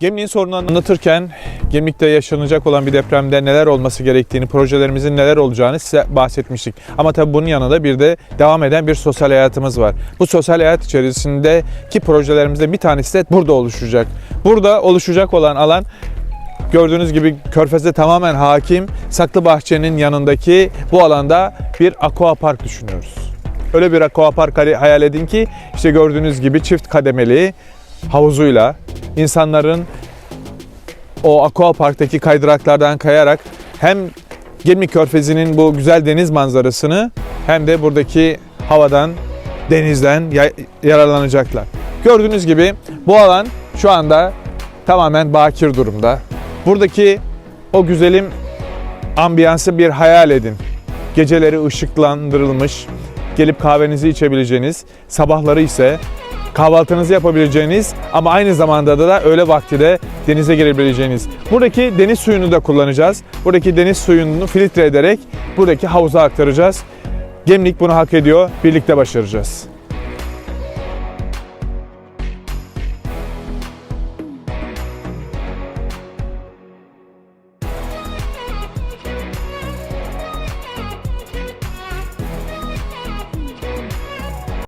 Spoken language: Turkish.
Gemlik'in sorunlarını anlatırken Gemlik'te yaşanacak olan bir depremde neler olması gerektiğini, projelerimizin neler olacağını size bahsetmiştik. Ama tabii bunun yanında bir de devam eden bir sosyal hayatımız var. Bu sosyal hayat içerisindeki projelerimizde bir tanesi de burada oluşacak. Burada oluşacak olan alan gördüğünüz gibi Körfez'de tamamen hakim Saklı Bahçe'nin yanındaki bu alanda bir aqua park düşünüyoruz. Öyle bir aqua park hayal edin ki işte gördüğünüz gibi çift kademeli havuzuyla insanların o aqua parktaki kaydıraklardan kayarak hem Gemlik Körfezi'nin bu güzel deniz manzarasını hem de buradaki havadan, denizden ya- yararlanacaklar. Gördüğünüz gibi bu alan şu anda tamamen bakir durumda. Buradaki o güzelim ambiyansı bir hayal edin. Geceleri ışıklandırılmış, gelip kahvenizi içebileceğiniz, sabahları ise kahvaltınızı yapabileceğiniz ama aynı zamanda da, öğle vakti de denize girebileceğiniz. Buradaki deniz suyunu da kullanacağız. Buradaki deniz suyunu filtre ederek buradaki havuza aktaracağız. Gemlik bunu hak ediyor. Birlikte başaracağız.